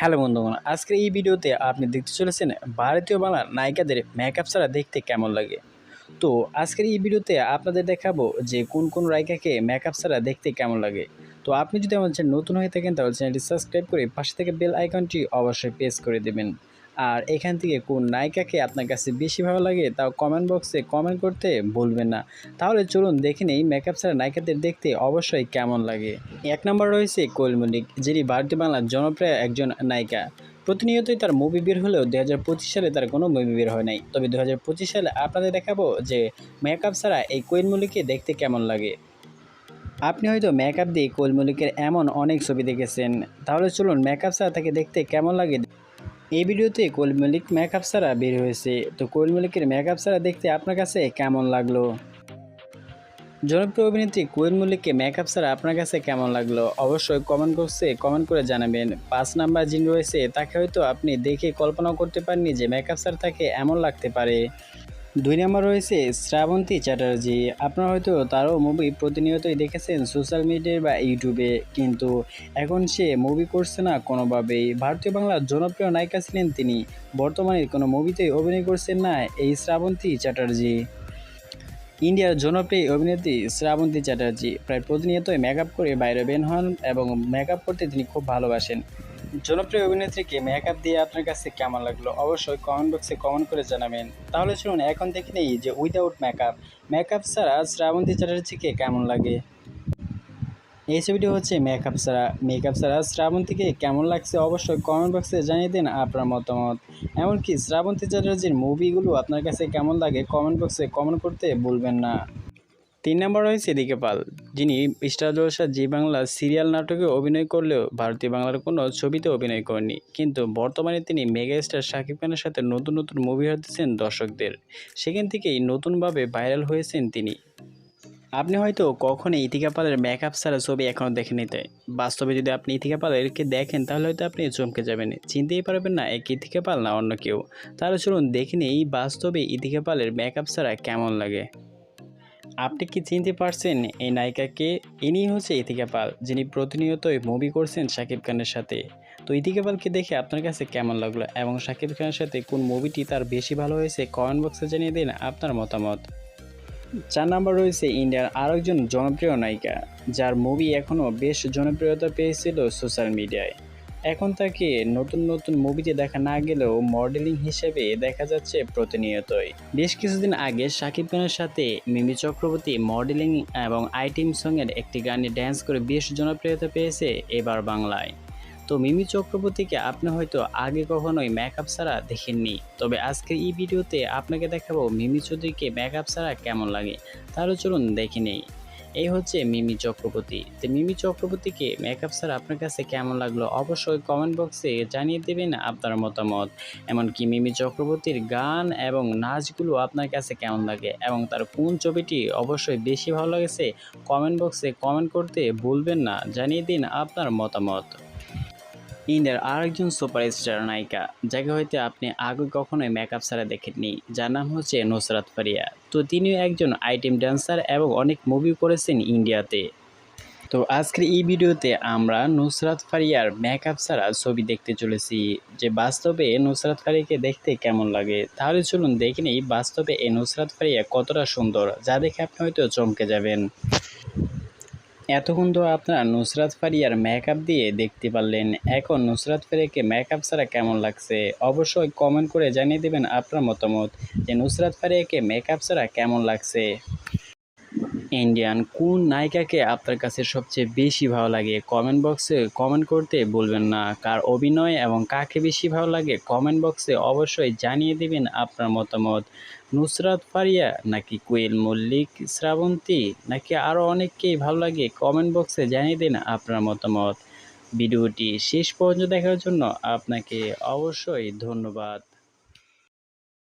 Hello বন্ধুগণ, আজকের এই ভিডিওতে আপনি দেখতে চলেছেন ভারতীয় বাংলার নায়িকাদের মেকআপ ছাড়া দেখতে কেমন লাগে? তো আজকের এই ভিডিওতে আপনাদের দেখাবো যে কোন কোন নায়িকাকে মেকআপ ছাড়া দেখতে কেমন লাগে। তো আপনি যদি আমার চ্যানেল নতুন হয়ে থাকেন, তাহলে চ্যানেলটি সাবস্ক্রাইব করে পাশে থেকে বেল আইকনটি অবশ্যই প্রেস করে দেবেন। আর এখান থেকে কোন নায়িকাকে আপনার কাছে বেশি ভালো লাগে তাও কমেন্ট বক্সে কমেন্ট করতে ভুলবেন না। তাহলে চলুন দেখে নেই মেকআপ ছাড়া নায়িকাদের দেখতে অবশ্যই কেমন লাগে। এক নম্বর রয়েছে কোয়েল মল্লিক, যিনি ভারতীয় বাংলার জনপ্রিয় একজন নায়িকা। প্রতিনিয়তই তার মুভি বের হলেও দু হাজার পঁচিশ সালে তার কোনো মুভি বের হয় নাই। তবে দু হাজার পঁচিশ সালে আপনাদের দেখাবো যে মেকআপ ছাড়া এই কোয়েল মল্লিককে দেখতে কেমন লাগে। আপনি হয়তো মেকআপ দিয়ে কোয়েল মল্লিকের এমন অনেক ছবি দেখেছেন। তাহলে চলুন মেকআপ ছাড়া তাকে দেখতে কেমন লাগে? এই ভিডিওতে কোয়েল মালিক মেকআপ সারা বের হয়েছে। তো কোয়েল মল্লিকের মেকআপ সারা দেখতে আপনার কাছে কেমন লাগল? জনপ্রিয় অভিনেত্রী কোয়েল মল্লিককে মেকআপ ছাড়া আপনার কাছে কেমন লাগল? অবশ্যই কমেন্ট বক্সে কমেন্ট করে জানাবেন। পাঁচ নাম্বার যিনি রয়েছে, তাকে হয়তো আপনি দেখে কল্পনাও করতে পারেননি যে মেকআপ ছাড়া তাকে এমন লাগতে পারে। দুই নম্বর রয়েছে শ্রাবন্তী চ্যাটার্জি। আপনারা হয়তো তারও মুভি প্রতিনিয়তই দেখেছেন সোশ্যাল মিডিয়ায় বা ইউটিউবে, কিন্তু এখন সে মুভি করছে না কোনোভাবেই। ভারতীয় বাংলার জনপ্রিয় নায়িকা ছিলেন তিনি। বর্তমানে কোনো মুভিতেই অভিনয় করছেন না এই শ্রাবন্তী চ্যাটার্জি। ইন্ডিয়ার জনপ্রিয় অভিনেত্রী শ্রাবন্তী চ্যাটার্জি। প্রায় প্রতিনিয়তই মেকআপ করে বাইরে বের হন এবং মেকআপ করতে তিনি খুব ভালোবাসেন। জনপ্রিয় অভিনেত্রীকে মেকআপ দিয়ে আপনার কাছে কেমন লাগল অবশ্যই কমেন্ট বক্সে কমেন্ট করে জানাবেন। তাহলে শুনুন এখন দেখে নেই যে উইদাউট মেকআপ মেকআপ ছাড়া শ্রাবন্তী চ্যাটার্জিকে কেমন লাগে? এই ছবিটি হচ্ছে মেকআপ ছাড়া মেকআপ ছাড়া শ্রাবন্তীকে কেমন লাগছে অবশ্যই কমেন্ট বক্সে জানিয়ে দিন আপনার মতামত। এমনকি শ্রাবন্তী চ্যাটার্জির মুভিগুলো আপনার কাছে কেমন লাগে কমেন্ট বক্সে কমেন্ট করতে ভুলবেন না। তিন নম্বর রয়েছে এদিকে পাল। যিনি Star Jalsha Zee Bangla serial নাটকে অভিনয় করলেও ভারতীয় বাংলার কোনো ছবিতে অভিনয় করেনি কিন্তু বর্তমানে তিনি মেগা স্টার শাকিব খানের সাথে নতুন নতুন মুভি হাতেছেন দর্শকদের। সেখান থেকেই নতুনভাবে ভাইরাল হয়েছেন তিনি। আপনি হয়তো কখনো ইতিকা পালের মেকআপ ছাড়া ছবি এখনও দেখে নিতে। বাস্তবে যদি আপনি ইতিকা পালেরকে দেখেন, তাহলে হয়তো আপনি চমকে যাবেন। চিনতেই পারবেন না এক ইতিকা পাল না অন্য কেউ। তাহলে চলুন দেখে নিই বাস্তবে ইতিকা পালের মেকআপ ছাড়া কেমন লাগে। আপনি কি চিনতে পারছেন এই নায়িকাকে? ইনি হচ্ছে ইতিকা পাল, যিনি প্রতিনিয়তই মুভি করছেন শাকিব খানের সাথে। তো ইতিকা পালকে দেখে আপনার কাছে কেমন লাগল এবং শাকিব খানের সাথে কোন মুভিটি তার বেশি ভালো হয়েছে কমেন্ট বক্সে জানিয়ে দিন আপনার মতামত। চার নাম্বার রয়েছে ইন্ডিয়ার আরেকজন জনপ্রিয় নায়িকা, যার মুভি এখনও বেশ জনপ্রিয়তা পেয়েছিল সোশ্যাল মিডিয়ায়। এখন তাকে নতুন নতুন মুভিতে দেখা না গেলেও মডেলিং হিসেবে দেখা যাচ্ছে প্রতিনিয়তই। বেশ কিছুদিন আগে শাকিব খানের সাথে মিমি চক্রবর্তী মডেলিং এবং আইটিম সঙ্গের একটি গানে ড্যান্স করে বেশ জনপ্রিয়তা পেয়েছে এবার বাংলায়। তো মিমি চক্রবর্তীকে আপনি হয়তো আগে কখনোই মেকআপ ছাড়া দেখেননি। তবে আজকের এই ভিডিওতে আপনাকে দেখাবো মিমি চৌধুরীকে মেকআপ ছাড়া কেমন লাগে, তাহলে চলুন দেখে নেই। এই হচ্ছে মিমি চক্রবর্তী। তো মিমি চক্রবর্তীকে মেকআপ স্যার আপনার কাছে কেমন লাগল অবশ্যই কমেন্ট বক্সে জানিয়ে দেবেন আপনার মতামত। এমনকি মিমি চক্রবর্তীর গান এবং নাচগুলো আপনার কাছে কেমন লাগে এবং তার কোন ছবিটি অবশ্যই বেশি ভালো লেগেছে কমেন্ট বক্সে কমেন্ট করতে ভুলবেন না। জানিয়ে দিন আপনার মতামত। ইন্ডিয়ার আরেকজন সুপারস্টার নায়িকা, যাকে হয়তো আপনি আগে কখনোই মেকআপ ছাড়া দেখেননি, যার নাম হচ্ছে নুসরাত ফারিয়া। তো তিনিও একজন আইটেম ডান্সার এবং অনেক মুভি করেছেন ইন্ডিয়াতে। তো আজকের এই ভিডিওতে আমরা নুসরাত ফারিয়ার মেকআপ ছাড়া ছবি দেখতে চলেছি, যে বাস্তবে নুসরাত ফারিয়াকে দেখতে কেমন লাগে। তাহলে চলুন দেখে নেই বাস্তবে এই নুসরাত ফারিয়া কতটা সুন্দর, যা দেখে আপনি হয়তো চমকে যাবেন। এতক্ষণ তো আপনারা নুসরাত ফারিয়ার মেকআপ দিয়ে দেখতে পারলেন। এখন নুসরাত ফারিয়াকে মেকআপ ছাড়া কেমন লাগছে? অবশ্যই কমেন্ট করে জানিয়ে দেবেন আপনার মতামত যে নুসরাত ফারিয়াকে মেকআপ ছাড়া কেমন লাগছে। ইন্ডিয়ান কোন নায়িকাকে আপনার কাছে সবচেয়ে বেশি ভালো লাগে? কমেন্ট বক্সে কমেন্ট করতে বলবেন না। কার অভিনয় এবং কাকে বেশি ভালো লাগে? কমেন্ট বক্সে অবশ্যই জানিয়ে দেবেন আপনার মতামত। নুসরাত ফারিয়া নাকি কোয়েল মল্লিক শ্রাবন্তী নাকি আরও অনেককেই ভালো লাগে? কমেন্ট বক্সে জানিয়ে দিন আপনার মতামত। ভিডিওটি শেষ পর্যন্ত দেখার জন্য আপনাকে অবশ্যই ধন্যবাদ।